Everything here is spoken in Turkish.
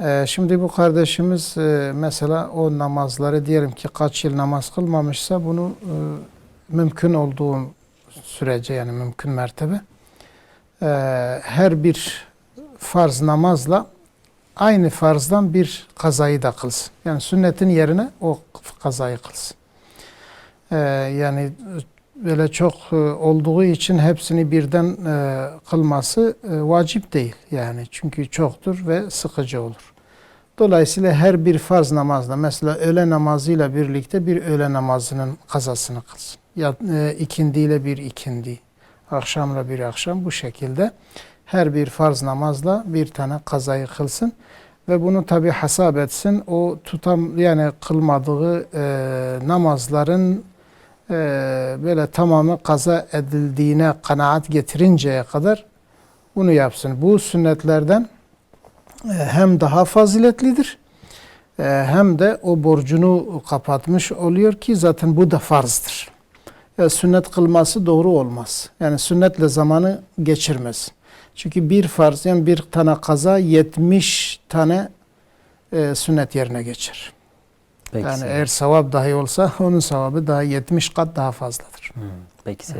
Ee, şimdi bu kardeşimiz e, mesela o namazları diyelim ki kaç yıl namaz kılmamışsa bunu e, mümkün olduğu sürece yani mümkün mertebe e, her bir farz namazla aynı farzdan bir kazayı da kılsın. Yani sünnetin yerine o kazayı kılsın. Ee, yani böyle çok e, olduğu için hepsini birden e, kılması e, vacip değil yani çünkü çoktur ve sıkıcı olur. Dolayısıyla her bir farz namazla mesela öğle namazıyla birlikte bir öğle namazının kazasını kılsın. Ya ikindiyle bir ikindi, akşamla bir akşam bu şekilde her bir farz namazla bir tane kazayı kılsın ve bunu tabi hesap etsin. O tutam yani kılmadığı e, namazların e, böyle tamamı kaza edildiğine kanaat getirinceye kadar bunu yapsın. Bu sünnetlerden e, hem daha faziletlidir e, hem de o borcunu kapatmış oluyor ki zaten bu da farzdır. E, sünnet kılması doğru olmaz. Yani sünnetle zamanı geçirmez. Çünkü bir farz yani bir tane kaza 70 tane e, sünnet yerine geçer. Peki. Yani Seyyid. eğer sevap dahi olsa onun sevabı daha 70 kat daha fazladır. Hmm, Peki. Seyyid.